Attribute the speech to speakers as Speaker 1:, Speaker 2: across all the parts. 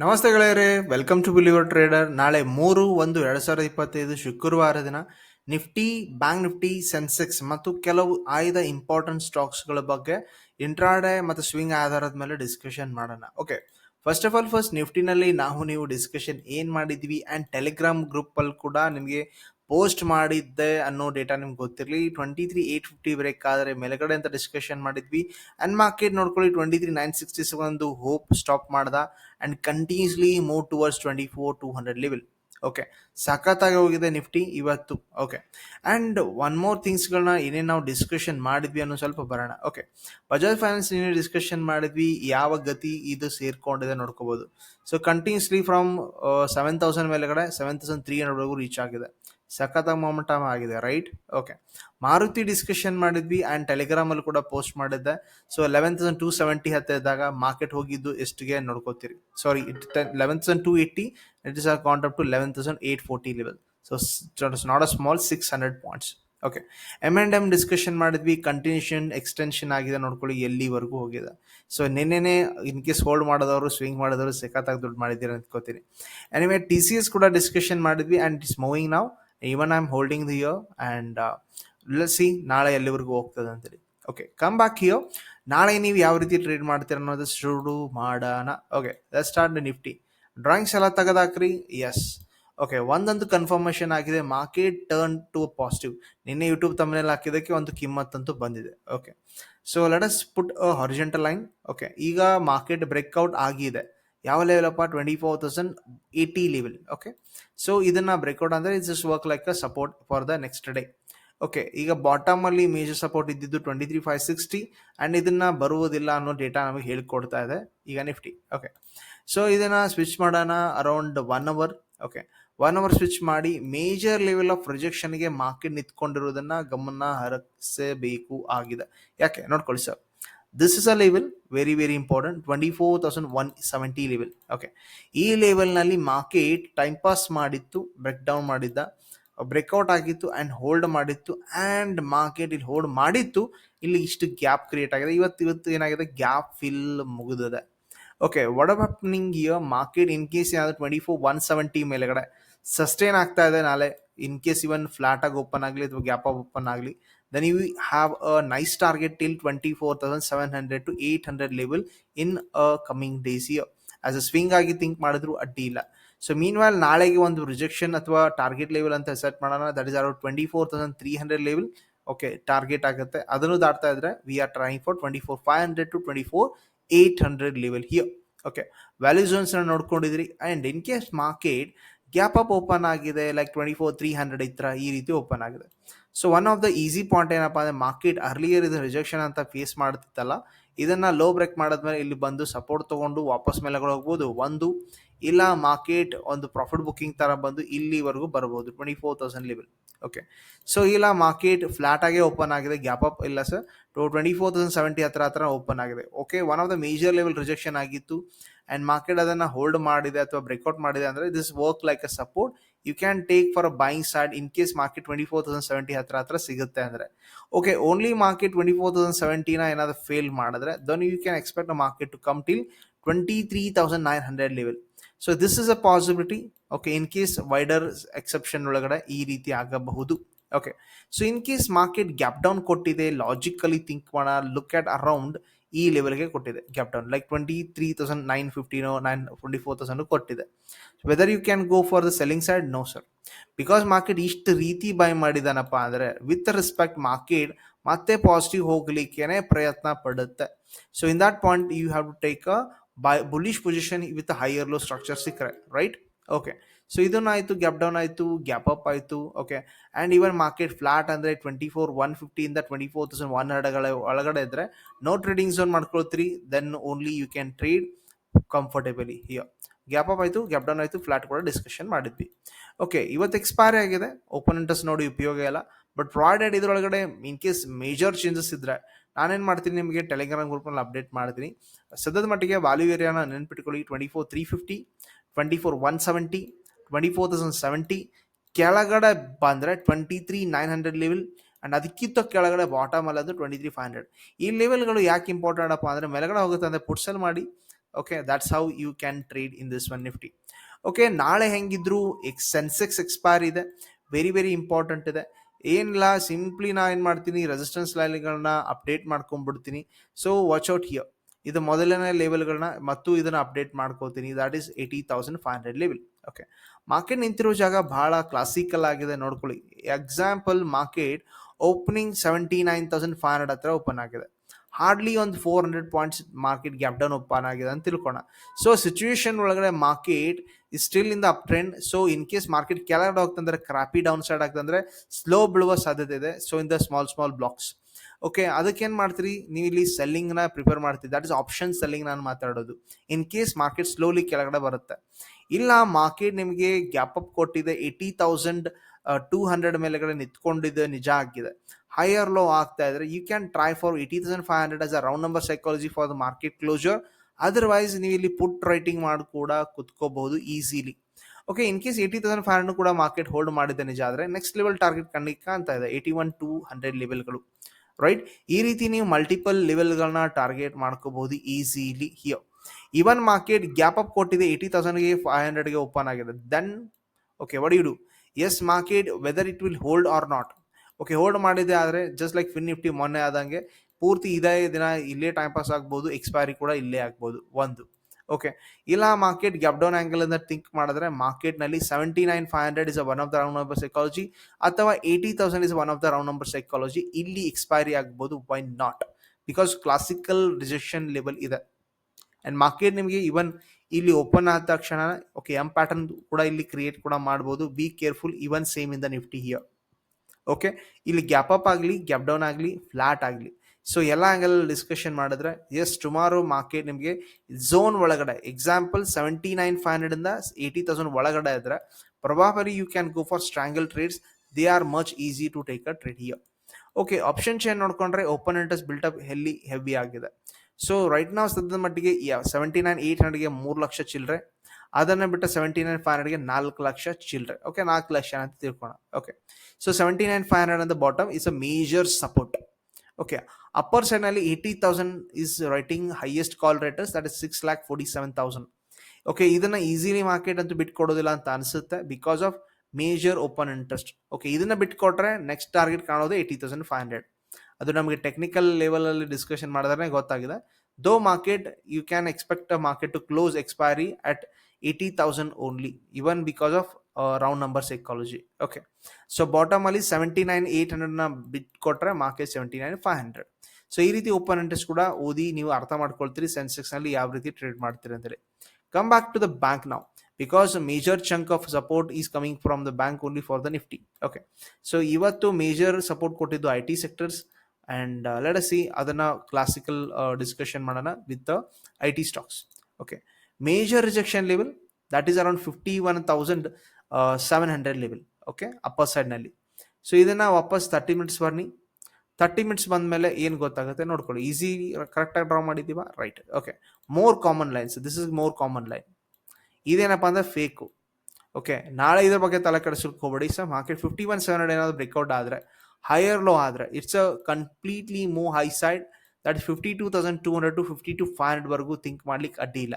Speaker 1: ನಮಸ್ತೆ ಗೆಳೆಯರೆ welcome to believer trader ನಾಳೆ ಮೂರು, ಒಂದು, ಎರಡು ಸಾವಿರದ ಇಪ್ಪತ್ತೈದು ಶುಕ್ರವಾರ ದಿನ ನಿಫ್ಟಿ, ಬ್ಯಾಂಕ್ ನಿಫ್ಟಿ, ಸೆನ್ಸೆಕ್ಸ್ ಮತ್ತು ಕೆಲವು ಆಯ್ದ ಇಂಪಾರ್ಟೆಂಟ್ ಸ್ಟಾಕ್ಸ್ಗಳ ಬಗ್ಗೆ ಇಂಟ್ರಾಡೇ ಮತ್ತು ಸ್ವಿಂಗ್ ಆಧಾರದ ಮೇಲೆ ಡಿಸ್ಕಷನ್ ಮಾಡೋಣ. Okay first of all first ನಿಫ್ಟಿನಲ್ಲಿ ನಾವು, ನೀವು ಡಿಸ್ಕಷನ್ ಏನು ಮಾಡಿದ್ವಿ ಆ್ಯಂಡ್ ಟೆಲಿಗ್ರಾಮ್ ಗ್ರೂಪಲ್ಲಿ ಕೂಡ ನಿಮಗೆ ಪೋಸ್ಟ್ ಮಾಡಿದ್ದೆ ಅನ್ನೋ ಡೇಟಾ ನಿಮ್ಗೆ ಗೊತ್ತಿರಲಿ. Twenty three eight fifty break ಆದರೆ ಮೇಲೆಗಡೆ ಅಂತ ಡಿಸ್ಕಷನ್ ಮಾಡಿದ್ವಿ. ಆ್ಯಂಡ್ ಮಾರ್ಕೆಟ್ ನೋಡ್ಕೊಳ್ಳಿ ಟ್ವೆಂಟಿ ತ್ರೀ ನೈನ್ ಸಿಕ್ಸ್ಟಿ ಒಂದು ಹೋಪ್ ಸ್ಟಾಪ್ ಮಾಡ್ದ and continuously move towards twenty four two hundred level okay ಸಖತ್ತಾಗಿ ಹೋಗಿದೆ ನಿಫ್ಟಿ ಇವತ್ತು. ಓಕೆ ಆ್ಯಂಡ್ ಒನ್ ಮೋರ್ ಥಿಂಗ್ಸ್ಗಳನ್ನ ಏನೇನು ನಾವು ಡಿಸ್ಕಷನ್ ಮಾಡಿದ್ವಿ ಅನ್ನೋ ಸ್ವಲ್ಪ ಬರೋಣ. ಓಕೆ ಬಜಾಜ್ ಫೈನಾನ್ಸ್ ಏನೇ ಡಿಸ್ಕಷನ್ ಮಾಡಿದ್ವಿ, ಯಾವ ಗತಿ ಇದು ಸೇರ್ಕೊಂಡಿದೆ ನೋಡ್ಕೋಬೋದು. So continuously from seven thousand ಮೇಲೆಗಡೆ ಸೆವೆನ್ ತೌಸಂಡ್ ತ್ರೀ ಹಂಡ್ರೆಡ್ವರೆಗೂ ರೀಚ್ ಆಗಿದೆ. ಸಖತ್ತಾಗಿ ಮೊಮೆಂಟಮ್ ಆಗಿದೆ ರೈಟ್ ಓಕೆ ಮಾರುತಿ ಡಿಸ್ಕಷನ್ ಮಾಡಿದ್ವಿ ಆ್ಯಂಡ್ ಟೆಲಿಗ್ರಾಮಲ್ಲಿ ಕೂಡ ಪೋಸ್ಟ್ ಮಾಡಿದ್ದೆ. So eleven thousand two seventy ಹತ್ತಿರ ಇದ್ದಾಗ ಮಾರ್ಕೆಟ್ ಹೋಗಿದ್ದು ಎಷ್ಟಿಗೆ ನೋಡ್ಕೋತೀರಿ. Sorry eleven thousand two eighty it is are count up to eleven thousand eight forty level so not a small six hundred points okay M and M discussion ಮಾಡಿದ್ವಿ continuation extension ಆಗಿದೆ ನೋಡ್ಕೊಳ್ಳಿ, ಎಲ್ಲಿವರೆಗೂ ಹೋಗಿದೆ. So ನಿನ್ನೆನೆ in case hold ಮಾಡಿದವರು swing ಮಾಡೋದವರು, ಸಖತ್ತಾಗಿ ದುಡ್ಡು ಮಾಡಿದ್ದೀರಿ ಅಂದ್ಕೋತೀನಿ ಎನಿವೆ ಟಿ ಸಿ ಎಸ್ ಕೂಡ ಡಿಸ್ಕಷನ್ ಮಾಡಿದ್ವಿ ಆ್ಯಂಡ್ ಇಟ್ಸ್ ಮೂವಿಂಗ್ ನಾವು even I am holding the year and see ನಾಳೆ ಎಲ್ಲಿವರೆಗೂ ಹೋಗ್ತದೆ ಅಂತೇಳಿ. ಓಕೆ ಕಮ್ ಬ್ಯಾಕ್ ಹಿಯೋ ನಾಳೆ ನೀವು ಯಾವ ರೀತಿ ಟ್ರೇಡ್ ಮಾಡ್ತೀರ ಅನ್ನೋದು ಶುರು ಮಾಡೋಣ. Okay let start Nifty drawings ಎಲ್ಲ ತೆಗೆದಾಕ್ರಿ. ಎಸ್ ಓಕೆ ಒಂದೊಂದು ಕನ್ಫರ್ಮೇಷನ್ ಆಗಿದೆ. ಮಾರ್ಕೆಟ್ ಟರ್ನ್ ಟು ಪಾಸಿಟಿವ್ ನಿನ್ನೆ ಯೂಟ್ಯೂಬ್ ತಮ್ಮನೆಲ್ಲ ಹಾಕಿದ್ದಕ್ಕೆ ಒಂದು ಕಿಮ್ಮತ್ತಂತೂ ಬಂದಿದೆ. Okay so let us put a horizontal line okay ಈಗ ಮಾರ್ಕೆಟ್ ಬ್ರೇಕ್ಔಟ್ ಆಗಿದೆ. ಯಾವ ಲೆವೆಲ್ ಅಪ್ಪ? Twenty four thousand eighty level okay so ಇದನ್ನ ಬ್ರೇಕ್ಔಟ್ ಅಂದರೆ it's just work like a support for the next day okay ಈಗ bottom ಅಲ್ಲಿ major support ಇದ್ದಿದ್ದು twenty three five sixty and ಇದನ್ನ ಬರುವುದಿಲ್ಲ ಅನ್ನೋ ಡೇಟಾ ನಮಗೆ ಹೇಳ್ಕೊಡ್ತಾ ಇದೆ ಈಗ ನಿಫ್ಟಿ ಓಕೆ ಸೊ ಇದನ್ನ ಸ್ವಿಚ್ ಮಾಡೋಣ around one hour okay one hour switch ಮಾಡಿ ಮೇಜರ್ ಲೆವೆಲ್ ಆಫ್ ಪ್ರೊಜೆಕ್ಷನ್ಗೆ ಮಾರ್ಕೆಟ್ ನಿಂತ್ಕೊಂಡಿರೋದನ್ನು ಗಮನ ಹರಿಸಬೇಕು ಆಗಿದೆ. ಯಾಕೆ? ನೋಡ್ಕೊಳ್ಳಿ sir this is a level very very important twenty four thousand one seventy level okay ಈ ಲೆವೆಲ್ನಲ್ಲಿ ಮಾರ್ಕೆಟ್ ಟೈಮ್ ಪಾಸ್ ಮಾಡಿತ್ತು ಬ್ರೇಕ್ ಡೌನ್ ಮಾಡಿದ್ದ ಬ್ರೇಕ್ಔಟ್ ಆಗಿತ್ತು ಆ್ಯಂಡ್ ಹೋಲ್ಡ್ ಮಾಡಿತ್ತು ಆ್ಯಂಡ್ ಮಾರ್ಕೆಟ್ ಇಲ್ಲಿ ಹೋಲ್ಡ್ ಮಾಡಿತ್ತು, ಇಲ್ಲಿ ಇಷ್ಟು ಗ್ಯಾಪ್ ಕ್ರಿಯೇಟ್ ಆಗಿದೆ. ಇವತ್ತು ಇವತ್ತು ಏನಾಗಿದೆ? ಗ್ಯಾಪ್ ಫಿಲ್ ಮುಗಿದಿದೆ. Okay happening here market in case ಏನಾದರೂ ಟ್ವೆಂಟಿ ಫೋರ್ ಒನ್ ಸೆವೆಂಟಿ ಮೇಲೆಗಡೆ ಸಸ್ಟೈನ್ ಆಗ್ತಾ ಇದೆ ನಾಳೆ. ಇನ್ ಕೇಸ್ ಇವನ್ ಫ್ಲಾಟಾಗಿ ಓಪನ್ ಆಗಲಿ ಅಥವಾ ಗ್ಯಾಪ್ ಆಫ್ ಓಪನ್ ಆಗಲಿ then you have a nice target till twenty four thousand seven hundred to eight hundred level in a coming days here as a swing ಆಗಿ think ಮಾಡಿದ್ರು ಅಡ್ಡಿ ಇಲ್ಲ. So mean ವ್ಯಾಲ್ ನಾಳೆಗೆ ಒಂದು rejection ಅಥವಾ target level ಅಂತ set ಮಾಡೋಣ. That is around twenty four thousand three hundred level okay target ಆಗುತ್ತೆ. ಅದನ್ನು ದಾಟ್ತಾ ಇದ್ರೆ we are trying for twenty four five hundred to twenty four eight hundred level here okay value ಝೋನ್ಸ್ನ ನೋಡ್ಕೊಂಡಿದ್ರಿ. And in case market gap up open ಆಗಿದೆ like twenty four three hundred ಈ ಈ ರೀತಿ open ಆಗಿದೆ. So one of the easy point ಏನಪ್ಪ ಅಂದರೆ market earlier ಇದು rejection ಅಂತ face ಮಾಡ್ತಿತ್ತಲ್ಲ, ಇದನ್ನು ಲೋ ಬ್ರೇಕ್ ಮಾಡಿದ್ಮೇಲೆ ಇಲ್ಲಿ ಬಂದು ಸಪೋರ್ಟ್ ತಗೊಂಡು ವಾಪಸ್ ಮೇಲೆ ಹೋಗ್ಬೋದು. ಒಂದು, ಇಲ್ಲ ಮಾರ್ಕೆಟ್ ಒಂದು ಪ್ರಾಫಿಟ್ ಬುಕ್ಕಿಂಗ್ ಥರ ಬಂದು ಇಲ್ಲಿವರೆಗೂ ಬರ್ಬೋದು twenty four thousand level okay so ಇಲ್ಲ ಮಾರ್ಕೆಟ್ ಫ್ಲಾಟ್ ಓಪನ್ ಆಗಿದೆ ಗ್ಯಾಪ್ ಅಪ್ ಇಲ್ಲ sir to twenty four thousand seventy ಹತ್ರ ಹತ್ರ ಓಪನ್ ಆಗಿದೆ. Okay one of the major level rejection ಆಗಿತ್ತು. ಆ್ಯಂಡ್ ಮಾರ್ಕೆಟ್ ಅದನ್ನು ಹೋಲ್ಡ್ ಮಾಡಿದೆ ಅಥವಾ ಬ್ರೇಕ್ಔಟ್ ಮಾಡಿದೆ ಅಂದರೆ this work like a support you can take for a buying side in case market twenty four thousand seventy ಹತ್ರ ಹತ್ರ ಸಿಗುತ್ತೆ ಅಂದರೆ. Okay only market twenty four thousand ಸೆವೆಂಟಿನ ಏನಾದರೂ ಫೇಲ್ ಮಾಡಿದ್ರೆ then you can expect a market to come till twenty three thousand nine hundred level so this is a possibility okay in case wider exception ಒಳಗಡೆ ಈ ರೀತಿ ಆಗಬಹುದು. Okay so in case market gap down ಕೊಟ್ಟಿದೆ logically think ಮಾಡೋಣ look at around ಈ ಲೆವೆಲ್ಗೆ ಕೊಟ್ಟಿದೆ gap down like twenty three thousand nine ಫಿಫ್ಟಿನೋ nine twenty four thousand ಕೊಟ್ಟಿದೆ. Whether you can go for the selling side no sir because market ಇಷ್ಟು ರೀತಿ buy ಮಾಡಿದಾನಪ್ಪ ಅಂದರೆ ವಿತ್ ರೆಸ್ಪೆಕ್ಟ್ ಮಾರ್ಕೆಟ್ ಮತ್ತೆ ಪಾಸಿಟಿವ್ ಹೋಗ್ಲಿಕ್ಕೇನೆ ಪ್ರಯತ್ನ ಪಡುತ್ತೆ. So in that point you have to take a buy bullish position with higher low structure ಸಿಕ್ಕರೆ right okay so ಇದನ್ನಾಯಿತು gap down ಆಯಿತು ಗ್ಯಾಪ್ ಅಪ್ ಆಯಿತು okay and even market flat ಅಂದರೆ twenty four one ಫಿಫ್ಟಿಯಿಂದ twenty four thousand one ಹಂಡ್ರೆಡ್ಗಳ ಒಳಗಡೆ ಇದ್ದರೆ no trading zone ಮಾಡ್ಕೊಳ್ತೀರಿ. Then only you can trade comfortably here gap up ಆಯಿತು gap down ಆಯಿತು ಫ್ಲಾಟ್ ಕೂಡ ಡಿಸ್ಕಷನ್ ಮಾಡಿದ್ವಿ. ಓಕೆ ಇವತ್ತು ಎಕ್ಸ್ಪೈರ್ ಆಗಿದೆ. ಓಪನ್ ಇಂಟ್ರೆಸ್ಟ್ ನೋಡಿ ಉಪಯೋಗ ಇಲ್ಲ. ಬಟ್ ಪ್ರಾಡಕ್ಟ್ ಇದರೊಳಗಡೆ ಇನ್ ಕೇಸ್ ಮೇಜರ್ ಚೇಂಜಸ್ ಇದ್ದರೆ ನಾನೇನು ಮಾಡ್ತೀನಿ ನಿಮಗೆ ಟೆಲಿಗ್ರಾಮ್ ಗ್ರೂಪ್ನಲ್ಲಿ ಅಪ್ಡೇಟ್ ಮಾಡ್ತೀನಿ. ಸದ್ಯದ ಮಟ್ಟಿಗೆ ವ್ಯಾಲ್ಯೂ ಏರಿಯಾನ ನೆನ್ಪಿಟ್ಕೊಳ್ಳಿ twenty four three fifty twenty four one seventy twenty four thousand seventy ಕೆಳಗಡೆ ಬಂದರೆ twenty three nine hundred level and ಅದಕ್ಕಿಂತ ಕೆಳಗಡೆ ಬಾಟಮ್ ಅಲ್ಲದು ಟ್ವೆಂಟಿ ತ್ರೀ ಫೈವ್ ಹಂಡ್ರೆಡ್ ಈ ಲೆವೆಲ್ಗಳು ಯಾಕೆ ಇಂಪಾರ್ಟೆಂಟ್ ಅಪ್ಪ ಅಂದರೆ ಮೇಲ್ಗಡೆ ಹೋಗುತ್ತೆ ಅಂದರೆ ಪುಟ್ಸಲ್ ಮಾಡಿ. Okay that's how you can trade in this one Nifty okay ನಾಳೆ ಹೆಂಗಿದ್ರು ಎಕ್ಸ್ ಸೆನ್ಸೆಕ್ಸ್ ಎಕ್ಸ್ಪೈರ್ ಇದೆ. ವೆರಿ ವೆರಿ ಇಂಪಾರ್ಟೆಂಟ್ ಇದೆ. ಏನಿಲ್ಲ ಸಿಂಪ್ಲಿ ನಾ ಏನು ಮಾಡ್ತೀನಿ? ರೆಸಿಸ್ಟೆನ್ಸ್ ಲೈನ್ಗಳನ್ನ ಅಪ್ಡೇಟ್ ಮಾಡ್ಕೊಂಡ್ಬಿಡ್ತೀನಿ. ಸೊ ವಾಚ್ ಔಟ್ ಹಿಯರ್ ಇದು ಮೊದಲನೇ ಲೆವೆಲ್ಗಳನ್ನ ಮತ್ತು ಇದನ್ನ ಅಪ್ಡೇಟ್ ಮಾಡ್ಕೋತೀನಿ. That is eighty thousand five hundred level okay market ನಿಂತಿರೋ ಜಾಗ ಬಹಳ ಕ್ಲಾಸಿಕಲ್ ಆಗಿದೆ ನೋಡ್ಕೊಳ್ಳಿ. Example market opening seventy nine thousand five hundred ಹತ್ರ ಓಪನ್ ಆಗಿದೆ. ಹಾರ್ಡ್ಲಿ ಒಂದು four hundred points market gap down open ಆಗಿದೆ ಅಂತ ತಿಳ್ಕೋಣ. ಸೊ ಸಿಚುವೇಶನ್ ಒಳಗಡೆ market still in the up trend so in case market ಕೆಳಗಡೆ ಹೋಗ್ತಂದ್ರೆ ಕ್ರಾಪಿ ಡೌನ್ ಸೈಡ್ ಆಗ್ತಂದ್ರೆ ಸ್ಲೋ ಬೀಳುವ ಸಾಧ್ಯತೆ ಇದೆ. So in the small small blocks okay ಅದಕ್ಕೆ ಏನು ಮಾಡ್ತೀರಿ? ನೀವು ಇಲ್ಲಿ ಸೆಲ್ಲಿಂಗ್ನ ಪ್ರಿಪೇರ್ ಮಾಡ್ತೀರಿ. ದಟ್ ಇಸ್ ಆಪ್ಷನ್ ಸೆಲ್ಲಿಂಗ್ ನಾನು ಮಾತಾಡೋದು. ಇನ್ ಕೇಸ್ ಮಾರ್ಕೆಟ್ ಸ್ಲೋಲಿ ಕೆಳಗಡೆ ಬರುತ್ತೆ. ಇಲ್ಲ ಮಾರ್ಕೆಟ್ ನಿಮಗೆ ಗ್ಯಾಪ್ ಅಪ್ ಕೊಟ್ಟಿದೆ. ಏಯ್ಟಿ ತೌಸಂಡ್ ಟೂ ಹಂಡ್ರೆಡ್ ಮೇಲೆಗಡೆ ನಿಂತ್ಕೊಂಡಿದ್ದು ನಿಜ ಆಗಿದೆ. ಹೈಯರ್ ಲೋ ಆಗ್ತಾ ಇದ್ರೆ you can try for eighty thousand five hundred as a round number psychology for the market closure otherwise ನೀವು ಇಲ್ಲಿ ಪುಟ್ ರೈಟಿಂಗ್ ಮಾಡಿ ಕೂಡ ಕುತ್ಕೋಬಹುದು easily okay in case eighty thousand five hundred ಕೂಡ ಮಾರ್ಕೆಟ್ ಹೋಲ್ಡ್ ಮಾಡಿದೆ ನಿಜ ಆದರೆ ನೆಕ್ಸ್ಟ್ ಲೆವೆಲ್ ಟಾರ್ಗೆಟ್ ಕಂಡಿಕ್ಕ ಅಂತ ಇದೆ. ಏಯ್ಟಿ ಒನ್ ಟೂ ಹಂಡ್ರೆಡ್ ಲೆವೆಲ್ಗಳು ರೈಟ್ ಈ ರೀತಿ ನೀವು ಮಲ್ಟಿಪಲ್ ಲೆವೆಲ್ಗಳನ್ನ ಟಾರ್ಗೆಟ್ ಮಾಡ್ಕೋಬಹುದು easily here even market gap up ಕೊಟ್ಟಿದೆ ಏಯ್ಟಿ ತೌಸಂಡ್ಗೆ ಫೈವ್ ಹಂಡ್ರೆಡ್ಗೆ ಓಪನ್ ಆಗಿದೆ. Then okay would you do as market whether it will hold or not okay hold ಮಾಡಿದೆ ಆದರೆ ಜಸ್ಟ್ ಲೈಕ್ ಫಿನ್ ನಿಫ್ಟಿ ಮೊನ್ನೆ ಆದಂಗೆ ಪೂರ್ತಿ ಇದೇ ದಿನ ಇಲ್ಲೇ ಟೈಮ್ ಪಾಸ್ ಆಗ್ಬೋದು ಎಕ್ಸ್ಪೈರಿ ಕೂಡ ಇಲ್ಲೇ ಆಗ್ಬೋದು, ಒಂದು. ಓಕೆ ಇಲ್ಲ ಮಾರ್ಕೆಟ್ ಗ್ಯಾಪ್ ಡೌನ್ ಆ್ಯಂಗಲ್ ಅಂತ ಥಿಂಕ್ ಮಾಡಿದ್ರೆ ಮಾರ್ಕೆಟ್ನಲ್ಲಿ seventy nine five hundred is one of the round number psychology ಅಥವಾ eighty thousand is one of the round number psychology ಇಲ್ಲಿ ಎಕ್ಸ್ಪೈರಿ ಆಗ್ಬೋದು why not because classical rejection level ಇದೆ. And market ನಿಮಗೆ even ಇಲ್ಲಿ open ಆದ ತಕ್ಷಣ okay M pattern ಕೂಡ ಇಲ್ಲಿ ಕ್ರಿಯೇಟ್ ಕೂಡ ಮಾಡ್ಬೋದು. Be careful even same in the Nifty here okay ಇಲ್ಲಿ ಗ್ಯಾಪ್ ಅಪ್ ಆಗಲಿ ಗ್ಯಾಪ್ ಡೌನ್ ಆಗಲಿ ಫ್ಲಾಟ್ ಆಗಲಿ. ಸೊ ಎಲ್ಲ ಆ್ಯಂಗಲ್ ಡಿಸ್ಕಷನ್ ಮಾಡಿದ್ರೆ ಎಸ್ ಟುಮಾರೋ ಮಾರ್ಕೆಟ್ ನಿಮಗೆ ಝೋನ್ ಒಳಗಡೆ example seventy nine five hundred ಇಂದ ಏಯ್ಟಿ ತೌಸಂಡ್ ಒಳಗಡೆ ಇದ್ರೆ probably you can go for strangle trades they are much easy to take a trade here okay option chain ನೋಡ್ಕೊಂಡ್ರೆ open interest up ಹೆಲ್ಲಿ heavy ಆಗಿದೆ. So right ನಾವು ಸದ್ಯದ ಮಟ್ಟಿಗೆ seventy nine eight ಹಂಡ್ರೆಡ್ಗೆ ಮೂರು ಲಕ್ಷ ಚಿಲ್ಲರೆ ಅದನ್ನು ಬಿಟ್ಟು ಸೆವೆಂಟಿ ನೈನ್ ಫೈವ್ ಹಂಡ್ರೆಡ್ಗೆ ನಾಲ್ಕು ಲಕ್ಷ ಚಿಲ್ಲರೆ ಓಕೆ ನಾಲ್ಕು ಲಕ್ಷ ಅಂತ ತಿಳ್ಕೋಣ okay so seventy nine five hundred ಅಂತ bottom is a major support okay upper ಸೈಡ್ನಲ್ಲಿ eighty thousand is writing highest call writers that is six lakh forty seven thousand okay ಇದನ್ನ easily market ಅಂತೂ ಬಿಟ್ಕೊಡೋದಿಲ್ಲ ಅಂತ ಅನಿಸುತ್ತೆ because of major open interest okay ಇದನ್ನ ಬಿಟ್ಕೊಟ್ರೆ next target ಕಾಣೋದು eighty thousand five hundred ಅದು ನಮಗೆ ಟೆಕ್ನಿಕಲ್ ಲೆವೆಲಲ್ಲಿ ಡಿಸ್ಕಷನ್ ಮಾಡಿದ್ರೆ ಗೊತ್ತಾಗಿದೆ. Though market you can expect a market to close expiry at eighty thousand only even because of round number psychology okay so bottom ಅಲ್ಲಿ seventy nine eight ಹಂಡ್ರೆಡ್ನ ಬಿಟ್ ಕೊಟ್ರೆ market seventy nine five hundred so ಈ ರೀತಿ open interest ಕೂಡ ಓದಿ ನೀವು ಅರ್ಥ ಮಾಡ್ಕೊಳ್ತೀರಿ ಸೆನ್ಸೆಕ್ಸ್ನಲ್ಲಿ ಯಾವ ರೀತಿ ಟ್ರೇಡ್ ಮಾಡ್ತೀರಿ ಅಂತೇಳಿ come back to the bank ನಾವು because major chunk of support is coming from the bank only for the Nifty okay so ಇವತ್ತು ಮೇಜರ್ ಸಪೋರ್ಟ್ ಕೊಟ್ಟಿದ್ದು I T sectors and let see ಅದನ್ನು ಕ್ಲಾಸಿಕಲ್ ಡಿಸ್ಕಷನ್ ಮಾಡೋಣ with the I T stocks okay major rejection level that is around fifty one thousand seven hundred level okay upper ಸೈಡ್ನಲ್ಲಿ so ಇದನ್ನು ವಾಪಸ್ thirty minutes ಬರ್ನಿ thirty minutes ಬಂದ ಮೇಲೆ ಏನು ಗೊತ್ತಾಗುತ್ತೆ ನೋಡ್ಕೊಳ್ಳಿ. ಈಸಿ ಕರೆಕ್ಟಾಗಿ draw ಮಾಡಿದ್ದೀವ? Right okay more common lines this is more common line ಇದೇನಪ್ಪ ಅಂದರೆ ಫೇಕು ಓಕೆ ನಾಳೆ ಇದ್ರ ಬಗ್ಗೆ ತಲೆ ಕೆಡಿಸ್ಕೋಬೇಡಿ sir market fifty one seven hundred ಏನಾದರೂ ಬ್ರೇಕ್ಔಟ್ ಆದರೆ ಹೈಯರ್ ಲೋ ಆದರೆ it's a completely move high side that fifty two thousand two hundred to fifty two five ಹಂಡ್ರೆಡ್ವರೆಗೂ think ಮಾಡ್ಲಿಕ್ಕೆ ಅಡ್ಡಿ ಇಲ್ಲ.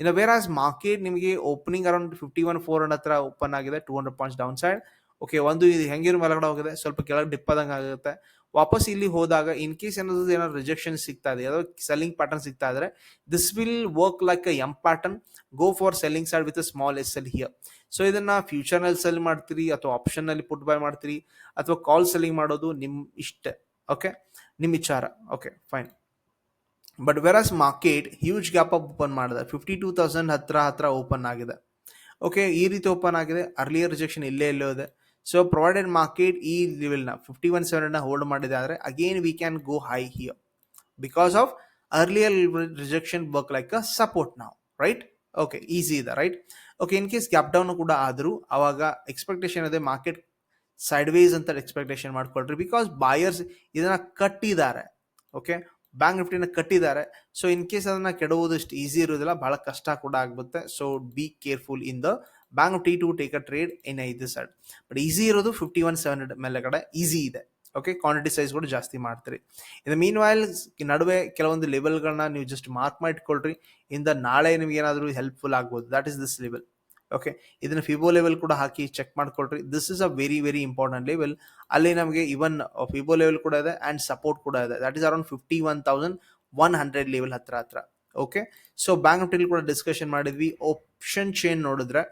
Speaker 1: ಇನ್ನು ಆಸ್ ಮಾರ್ಕೆಟ್ ನಿಮಗೆ opening around fifty one four hundred ಹತ್ರ open ಆಗಿದೆ two hundred points down side okay ಒಂದು ಇದು ಹೆಂಗಿರೋ ಮೇಲಗಡೆ ಹೋಗಿದೆ, ಸ್ವಲ್ಪ ಕೆಳಗೆ ಡಿಪ್ ಆಗುತ್ತೆ. ವಾಪಸ್ ಇಲ್ಲಿ ಹೋದಾಗ ಇನ್ ಕೇಸ್ ಏನಾದ್ರು ಏನಾದ್ರು ರಿಜೆಕ್ಷನ್ ಸಿಗ್ತಾ ಇದೆ, ಯಾವುದೋ ಸೆಲ್ಲಿಂಗ್ ಪ್ಯಾಟರ್ನ್ ಸಿಗ್ತಾ ಇದ್ರೆ this will work like a M pattern go for selling side with small S L here so ಇದನ್ನ ಫ್ಯೂಚರ್ನಲ್ಲಿ ಸೆಲ್ ಮಾಡ್ತೀರಿ ಅಥವಾ ಆಪ್ಷನ್ನಲ್ಲಿ ಪುಟ್ ಬೈ ಮಾಡ್ತೀರಿ ಅಥವಾ ಕಾಲ್ ಸೆಲ್ಲಿಂಗ್ ಮಾಡೋದು ನಿಮ್ಮ ಇಷ್ಟ ಓಕೆ ನಿಮ್ಮ ವಿಚಾರ okay fine but versus market huge gap up open ಮಾಡಿದೆ ಫಿಫ್ಟಿ ಟೂ ತೌಸಂಡ್ ಹತ್ರ ಹತ್ರ ಓಪನ್ ಆಗಿದೆ ಓಕೆ ಈ ರೀತಿ ಓಪನ್ ಆಗಿದೆ ಅರ್ಲಿಯರ್ ರಿಜೆಕ್ಷನ್ ಇಲ್ಲೇ ಇಲ್ಲೇ ಇದೆ. ಸೊ ಪ್ರೊವೈಡೆಡ್ ಮಾರ್ಕೆಟ್ ಈ ಲೆವೆಲ್ನ ಫಿಫ್ಟಿ ಒನ್ ಸೆವೆನ್ನ ಹೋಲ್ಡ್ ಮಾಡಿದೆ ಆದರೆ again we can go high here because of earlier rejection work like a support ನಾವು ರೈಟ್ ಓಕೆ ಈಸಿ ಇದೆ right okay in case gap down ಕೂಡ ಆದರೂ, ಅವಾಗ ಎಕ್ಸ್ಪೆಕ್ಟೇಷನ್ ಅದೇ ಮಾರ್ಕೆಟ್ ಸೈಡ್ ವೇಸ್ ಅಂತ ಎಕ್ಸ್ಪೆಕ್ಟೇಷನ್ ಮಾಡ್ಕೊಳ್ರಿ. ಬಿಕಾಸ್ ಬಾಯರ್ಸ್ ಇದನ್ನ ಕಟ್ಟಿದ್ದಾರೆ ಓಕೆ ಬ್ಯಾಂಕ್ ನಿಫ್ಟಿನ ಕಟ್ಟಿದ್ದಾರೆ. ಸೊ ಇನ್ ಕೇಸ್ ಅದನ್ನ ಕೆಡುವುದು ಇಷ್ಟು ಈಸಿ ಇರೋದಿಲ್ಲ, ಬಹಳ ಕಷ್ಟ ಕೂಡ ಆಗುತ್ತೆ so be careful in the bank T to take a trade in ಐದು ಸೈಡ್ ಬಟ್ ಈಸಿ ಇರೋದು ಫಿಫ್ಟಿ ಒನ್ ಸೆವೆನ್ ಹಂಡ್ರೆಡ್ ಮೇಲೆ ಕಡೆ ಈಸಿ ಇದೆ. ಓಕೆ ಕ್ವಾಂಟಿಟಿ ಸೈಜ್ ಕೂಡ ಜಾಸ್ತಿ ಮಾಡ್ತೀರಿ. ಇನ್ನು ಮೀನ್ ವೈಲ್ ನಡುವೆ ಕೆಲವೊಂದು ಲೆವೆಲ್ಗಳನ್ನ ನೀವು ಜಸ್ಟ್ ಮಾರ್ಕ್ ಮಾಡಿಟ್ಕೊಳ್ರಿ. ಇಂದ ನಾಳೆ ನಿಮ್ಗೆ ಏನಾದರೂ ಹೆಲ್ಪ್ಫುಲ್ ಆಗ್ಬೋದು. That is this level okay ಇದನ್ನ ಫಿಬೋ ಲೆವೆಲ್ ಕೂಡ ಹಾಕಿ ಚೆಕ್ ಮಾಡ್ಕೊಳ್ರಿ. This is a very very important level ಅಲ್ಲಿ ನಮಗೆ ಇವನ್ ಫಿಬೋ ಲೆವೆಲ್ ಕೂಡ ಇದೆ ಆ್ಯಂಡ್ ಸಪೋರ್ಟ್ ಕೂಡ ಇದೆ. That is around fifty one thousand one hundred level ಹತ್ರ. ಹತ್ರ ಓಕೆ ಸೊ ಬ್ಯಾಂಕ್ ನಿಫ್ಟಿಲಿ ಕೂಡ ಡಿಸ್ಕಷನ್ ಮಾಡಿದ್ವಿ. ಆಪ್ಷನ್ ಚೇನ್ ನೋಡಿದ್ರೆ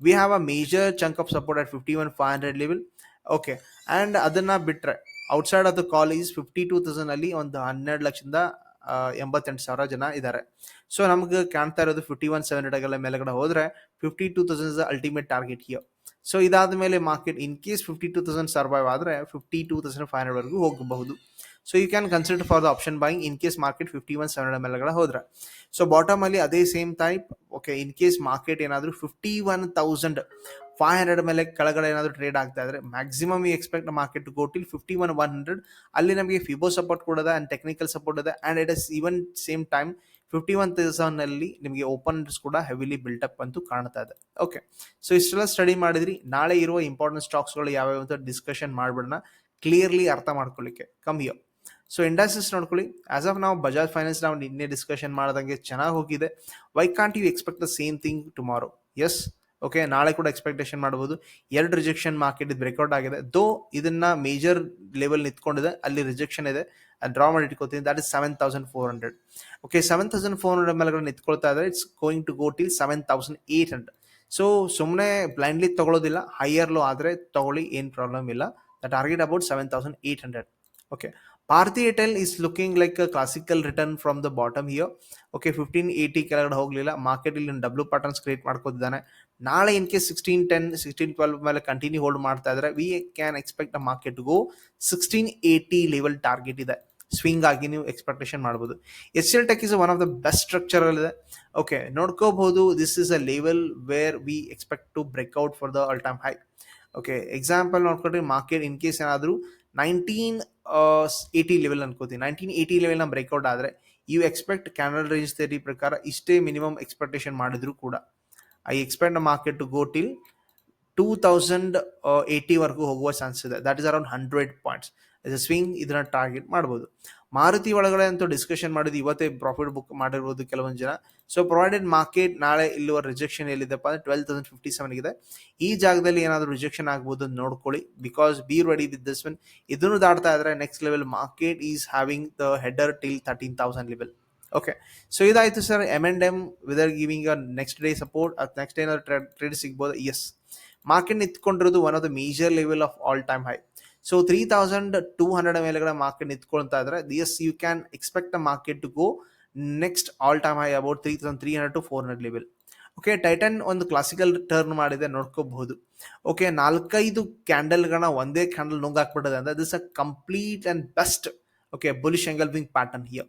Speaker 1: we have a major chunk of support at fifty one five hundred level okay and ಅದನ್ನು ಬಿಟ್ಟರೆ outside of the call is fifty two ತೌಸಂಡಲ್ಲಿ ಒಂದು ಹನ್ನೆರಡು ಲಕ್ಷದಿಂದ ಎಂಬತ್ತೆಂಟು ಸಾವಿರ ಜನ ಇದ್ದಾರೆ ಸೊ ನಮ್ಗೆ ಕಾಣ್ತಾ ಇರೋದು ಫಿಫ್ಟಿ ಒನ್ ಸೆವೆನ್ ಹಂಡ್ರೆಡ್ ಮೇಲೆಗಡೆ ಹೋದರೆ fifty two thousand ultimate target here so ಇದಾದ ಮೇಲೆ market in case fifty two thousand survive ಆದರೆ ಫಿಫ್ಟಿ ಟೂ ತೌಸಂಡ್ ಫೈವ್ ಹಂಡ್ರೆಡ್ವರೆಗೂ ಹೋಗಬಹುದು. So you can consider for the option buying in case market fifty one seven hundred ಎಲ್ಗಳ ಹೋದ್ರೆ. So bottom ಅಲ್ಲಿ ಅದೇ same type okay in case market ಏನಾದರೂ fifty one thousand five hundred ಮೇಲೆ ಕೆಳಗಡೆ ಏನಾದರೂ trade ಆಗ್ತಾ ಇದ್ರೆ ಮ್ಯಾಕ್ಸಿಮಮ್ ಈ expect market to go till fifty one one hundred ಅಲ್ಲಿ ನಮಗೆ ಫಿಬೋ ಸಪೋರ್ಟ್ ಕೂಡ ಆ್ಯಂಡ್ ಟೆಕ್ನಿಕಲ್ ಸಪೋರ್ಟ್ ಇದೆ and it is even same time fifty ಒನ್ನಲ್ಲಿ ನಿಮಗೆ ಓಪನ್ ಕೂಡ ಹೆವಿಲಿ ಬಿಲ್ಟಪ್ ಅಂತೂ ಕಾಣ್ತಾ ಇದೆ. ಓಕೆ ಸೊ ಇಷ್ಟೆಲ್ಲ ಸ್ಟಡಿ ಮಾಡಿದ್ರಿ. ನಾಳೆ ಇರುವ ಇಂಪಾರ್ಟೆಂಟ್ ಸ್ಟಾಕ್ಸ್ಗಳು ಯಾವ್ಯಾವ ಅಂತ ಡಿಸ್ಕಷನ್ ಮಾಡ್ಬಿಡೋಣ. ಕ್ಲಿಯರ್ಲಿ ಅರ್ಥ ಮಾಡ್ಕೊಳ್ಳಿಕ್ಕೆ. ಕಮ್ಮಿ ಸೊ ಇಂಡಸ್ಟ್ರೀಸ್ ನೋಡ್ಕೊಳ್ಳಿ. ಆಸ್ ಆಫ್ ನಾವು ಬಜಾಜ್ ಫೈನಾನ್ಸ್ ನಾವು ನಿನ್ನೆ ಡಿಸ್ಕಷನ್ ಮಾಡ್ದಂಗೆ ಚೆನ್ನಾಗಿ ಹೋಗಿದೆ. Why can't you expect the same thing tomorrow as okay ನಾಳೆ ಕೂಡ ಎಕ್ಸ್ಪೆಕ್ಟೇಷನ್ ಮಾಡ್ಬೋದು. ಎರಡು ರಿಜೆಕ್ಷನ್ ಮಾರ್ಕೆಟ್ ಇದು ಬ್ರೇಕ್ಔಟ್ ಆಗಿದೆ. ದೋ ಇದನ್ನ ಮೇಜರ್ ಲೆವೆಲ್ ನಿಂತ್ಕೊಂಡಿದೆ, ಅಲ್ಲಿ ರಿಜೆಕ್ಷನ್ ಇದೆ. ಡ್ರಾ ಮಾಡಿ ಇಟ್ಕೋತೀನಿ. That is seven thousand four hundred okay seven thousand four hundred ಮೇಲೆ ನಿಂತ್ಕೊಳ್ತಾ ಇದ್ದಾರೆ it's going to go till seven thousand eight hundred so ಸುಮ್ಮನೆ ಬ್ಲೈಂಡ್ಲಿ ತಗೊಳ್ಳೋದಿಲ್ಲ ಹೈಯರ್ ಲೋ ಆದರೆ ತಗೊಳ್ಳಿ, ಏನು ಪ್ರಾಬ್ಲಮ್ ಇಲ್ಲ. The target about seven thousand eight hundred okay Bharti Airtel is looking like classical return from the bottom here okay fifteen eighty ಕೆಳಗಡೆ ಹೋಗಲಿಲ್ಲ. Market ಇಲ್ಲಿ W patterns create ಮಾಡ್ಕೋತಿದ್ದಾನೆ. ನಾಳೆ in case sixteen ten sixteen twelve ಮೇಲೆ continue hold ಮಾಡ್ತಾ ಇದ್ರೆ. We can expect market go sixteen eighty level target ಇದೆ. Swing ಆಗಿ ನೀವು ಎಕ್ಸ್ಪೆಕ್ಟೇಷನ್ ಮಾಡ್ಬೋದು. As L tech is one of the best structure ಇದೆ. Okay ನೋಡ್ಕೋಬಹುದು this is a level where we expect to breakout for the all time high okay example ನೋಡ್ಕೊಂಡ್ರೆ market in case ಏನಾದರೂ nineteen eighty level ಅನ್ಕೋತೀನಿ nineteen eighty ಲೆವೆಲ್ನ breakout ಆದರೆ you expect canal range theory ಪ್ರಕಾರ ಇಷ್ಟೇ minimum expectation ಮಾಡಿದ್ರು ಕೂಡ. I expect market to go till two thousand ಏಯ್ಟಿವರೆಗೂ ಹೋಗುವ ಚಾನ್ಸ್ ಇದೆ. That is around hundred points as swing ಇದನ್ನ ಟಾರ್ಗೆಟ್ ಮಾಡ್ಬೋದು. ಮಾರುತಿ ಒಳಗಡೆ ಅಂತೂ ಡಿಸ್ಕಷನ್ ಮಾಡಿದ್ದು ಇವತ್ತೇ ಪ್ರಾಫಿಟ್ ಬುಕ್ ಮಾಡಿರ್ಬೋದು ಕೆಲವೊಂದು ಜನ. ಸೊ ಪ್ರೊವೈಡೆಡ್ ಮಾರ್ಕೆಟ್ ನಾಳೆ ಇಲ್ಲಿರುವ ರಿಜೆಕ್ಷನ್ ಎಲ್ಲಿದೆಪ್ಪ ಅಂದ್ರೆ ಟ್ವೆಲ್ ತೌಸಂಡ್ ಫಿಫ್ಟಿ ಸೆವೆನ್ ಇದೆ ಈ ಜಾಗದಲ್ಲಿ ಏನಾದರೂ ರಿಜೆಕ್ಷನ್ ಆಗ್ಬೋದು ಅಂತ ನೋಡ್ಕೊಳ್ಳಿ. Because be ready with this one ಇದನ್ನು ದಾಟ್ತಾ ಇದ್ರೆ next level market is having the header till thirteen thousand level okay so ಇದಾಯಿತು sir M and M whether giving a next day support ಅದು ನೆಕ್ಸ್ಟ್ ಏನಾದ್ರು trade ಸಿಗ್ಬೋದು. As market ನಿಂತ್ಕೊಂಡಿರೋದು one of the major level of all time high so three thousand two hundred ಮೇಲೆಗಡೆ market ನಿಂತ್ಕೊಳ್ತಾ ಇದ್ರೆ. As you can expect a market to go next all time high about three thousand three hundred to four hundred level okay Titan ಒಂದು classical turn ಮಾಡಿದೆ, ನೋಡ್ಕೋಬಹುದು. Okay ನಾಲ್ಕೈದು ಕ್ಯಾಂಡಲ್ಗಳನ್ನ ಒಂದೇ candle ನುಂಗಾಕ್ಬಿಟ್ಟಿದೆ ಅಂದ್ರೆ this a complete and best okay bullish engulfing pattern here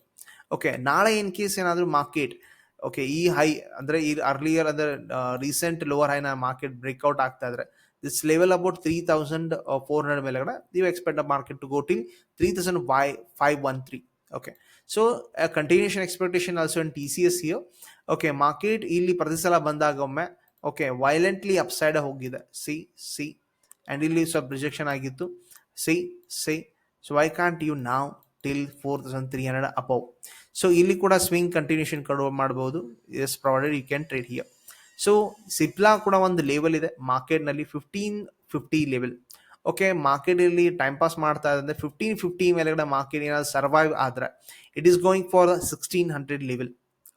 Speaker 1: okay ನಾಳೆ in case ಏನಾದರೂ ಮಾರ್ಕೆಟ್ ಓಕೆ ಈ ಹೈ ಅಂದ್ರೆ ಈ ಅರ್ಲಿಯರ್ ಅಂದ್ರೆ ರೀಸೆಂಟ್ ಲೋವರ್ ಹೈನ ಮಾರ್ಕೆಟ್ ಬ್ರೇಕ್ಔಟ್ ಆಗ್ತಾ ಇದ್ರೆ ಹಂಡ್ರೆಡ್ ಮೇಲೆಗಡೆ ನೀವು expect market to go till three thousand Y five one three okay so continuation expectation also in T C S you okay market ಇಲ್ಲಿ ಪ್ರತಿ ಸಲ ಬಂದಾಗ ಒಮ್ಮೆ ಓಕೆ ವೈಲೆಂಟ್ಲಿ ಅಪ್ಸೈಡ್ ಹೋಗಿದೆ. ಸಿ ಸಿ ಆ್ಯಂಡ್ ಇಲ್ಲಿ ಸ್ವಲ್ಪ ರಿಜೆಕ್ಷನ್ ಆಗಿತ್ತು. See see so why can't you ನಾವ್ till four thousand three hundred above so ಇಲ್ಲಿ ಕೂಡ ಸ್ವಿಂಗ್ ಕಂಟಿನ್ಯೂಷನ್ ಕಡುವ ಮಾಡ್ಬೋದು. As provided you can trade here so Cipla ಕೂಡ ಒಂದು ಲೆವೆಲ್ ಇದೆ. ಮಾರ್ಕೆಟ್ನಲ್ಲಿ ಫಿಫ್ಟೀನ್ ಫಿಫ್ಟಿ ಲೆವೆಲ್ ಓಕೆ ಮಾರ್ಕೆಟಲ್ಲಿ ಟೈಮ್ ಪಾಸ್ ಮಾಡ್ತಾ ಇದ್ದರೆ. ಫಿಫ್ಟೀನ್ ಫಿಫ್ಟಿ ಮೇಲೆಗಡೆ ಮಾರ್ಕೆಟ್ ಏನಾದ್ರು ಸರ್ವೈವ್ ಆದರೆ it is going for sixteen hundred level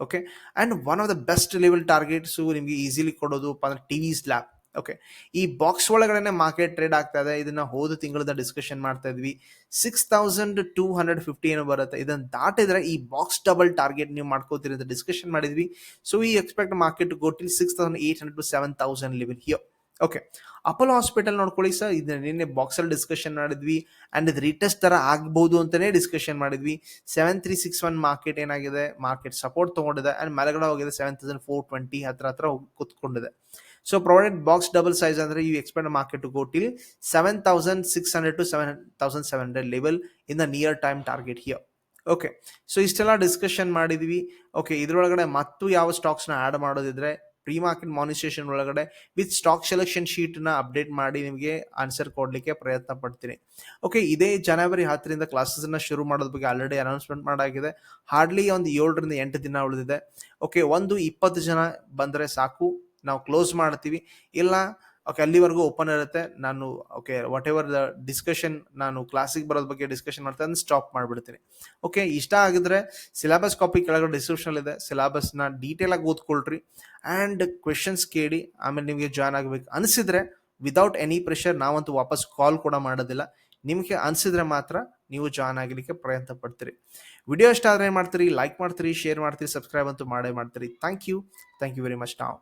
Speaker 1: okay and one of the best level targets ನಿಮಗೆ ಈಸಿಲಿ ಕೊಡೋದು, ಅಂದ್ರೆ ಟಿ ವಿ ಸ್ಲ್ಯಾಬ್ ಓಕೆ ಈ ಬಾಕ್ಸ್ ಒಳಗಡೆ ಮಾರ್ಕೆಟ್ ಟ್ರೇಡ್ ಆಗ್ತಾ ಇದೆ. ಇದನ್ನ ಹೋದ ತಿಂಗಳದ ಡಿಸ್ಕಷನ್ ಮಾಡ್ತಾ ಇದ್ವಿ. Six thousand two hundred fifty ಏನೋ ಬರುತ್ತೆ. ಇದನ್ನ ದಾಟಿದ್ರೆ ಈ ಬಾಕ್ಸ್ ಡಬಲ್ ಟಾರ್ಗೆಟ್ ನೀವು ಮಾಡ್ಕೋತೀರಿ ಅಂತ ಡಿಸ್ಕಷನ್ ಮಾಡಿದ್ವಿ ಸೊ ಈ expect market go till six thousand eight hundred to seven thousand level here okay Apollo hospital ನೋಡ್ಕೊಳ್ಳಿ ಸರ್ ಇದನ್ನ ನಿನ್ನೆ ಬಾಕ್ಸಲ್ಲಿ ಡಿಸ್ಕಷನ್ ಮಾಡಿದ್ವಿ. ಅಂಡ್ ಇದು ರೀಟೆಸ್ಟ್ ಥರ ಆಗ್ಬೋದು ಅಂತಲೇ ಡಿಸ್ಕಷನ್ ಮಾಡಿದ್ವಿ. Seven three six one market ಏನಾಗಿದೆ? ಮಾರ್ಕೆಟ್ ಸಪೋರ್ಟ್ ತೊಗೊಂಡಿದೆ. ಆ್ಯಂಡ್ ಮೇಲೆಗಡೆ ಹೋಗಿದೆ ಸೆವೆನ್ ತೌಸಂಡ್ ಫೋರ್ ಟ್ವೆಂಟಿ ಹತ್ರ ಹತ್ರ ಕೂತ್ಕೊಂಡಿದೆ. So provided box double size ಅಂದರೆ you expend market to go till seven thousand six hundred to seven thousand seven hundred level in the near time target here okay so ಇಷ್ಟೆಲ್ಲ discussion ಮಾಡಿದ್ವಿ. Okay ಇದರೊಳಗಡೆ ಮತ್ತು ಯಾವ ಸ್ಟಾಕ್ಸ್ನ add ಮಾಡೋದಿದ್ರೆ pre market ಮಾನಿಸ್ಟೇಷನ್ ಒಳಗಡೆ ವಿತ್ ಸ್ಟಾಕ್ ಸೆಲೆಕ್ಷನ್ ಶೀಟ್ನ ಅಪ್ಡೇಟ್ ಮಾಡಿ ನಿಮಗೆ ಆನ್ಸರ್ ಕೊಡಲಿಕ್ಕೆ ಪ್ರಯತ್ನ ಪಡ್ತೀನಿ. ಓಕೆ ಇದೇ ಜನವರಿ ಹತ್ತರಿಂದ ಕ್ಲಾಸಸ್ನ ಶುರು ಮಾಡೋದ್ರ ಬಗ್ಗೆ ಆಲ್ರೆಡಿ ಅನೌನ್ಸ್ಮೆಂಟ್ ಮಾಡಾಗಿದೆ. ಹಾರ್ಡ್ಲಿ ಒಂದು ಏಳರಿಂದ ಎಂಟು ದಿನ ಉಳಿದಿದೆ. ಓಕೆ ಒಂದು ಇಪ್ಪತ್ತು ಜನ ಬಂದರೆ ಸಾಕು. ನಾವು ಕ್ಲೋಸ್ ಮಾಡ್ತೀವಿ. ಇಲ್ಲ ಓಕೆ ಅಲ್ಲಿವರೆಗೂ ಓಪನ್ ಇರುತ್ತೆ. ನಾನು okay whatever the discussion ನಾನು ಕ್ಲಾಸಿಗೆ ಬರೋದ್ರ ಬಗ್ಗೆ ಡಿಸ್ಕಷನ್ ಮಾಡ್ತಾ ಸ್ಟಾಪ್ ಮಾಡಿಬಿಡ್ತೀನಿ. ಓಕೆ ಇಷ್ಟ ಆಗಿದ್ರೆ ಸಿಲೆಬಸ್ ಕಾಪಿ ಕೆಳಗಡೆ ಡಿಸ್ಕ್ರಿಪ್ಷನ್ ಇದೆ. ಸಿಲೆಬಸ್ನ ಡೀಟೇಲ್ ಆಗಿ ಓದ್ಕೊಳ್ರಿ. ಆ್ಯಂಡ್ ಕ್ವೆಶನ್ಸ್ ಕೇಳಿ, ಆಮೇಲೆ ನಿಮಗೆ ಜಾಯ್ನ್ ಆಗಬೇಕು. ಅನಿಸಿದ್ರೆ ವಿದೌಟ್ ಎನಿ ಪ್ರೆಷರ್ ನಾವಂತೂ ವಾಪಸ್ ಕಾಲ್ ಕೂಡ ಮಾಡೋದಿಲ್ಲ. ನಿಮಗೆ ಅನಿಸಿದ್ರೆ ಮಾತ್ರ ನೀವು ಜಾಯ್ನ್ ಆಗಲಿಕ್ಕೆ ಪ್ರಯತ್ನ ಪಡ್ತೀರಿ. ವಿಡಿಯೋ ಇಷ್ಟ ಆದರೆ ಏನು ಮಾಡ್ತೀರಿ? ಲೈಕ್ ಮಾಡ್ತೀರಿ ಶೇರ್ ಮಾಡ್ತೀರಿ ಸಬ್ಸ್ಕ್ರೈಬ್ ಅಂತೂ ಮಾಡೇ ಮಾಡ್ತೀರಿ. Thank you thank you very much ನಾವು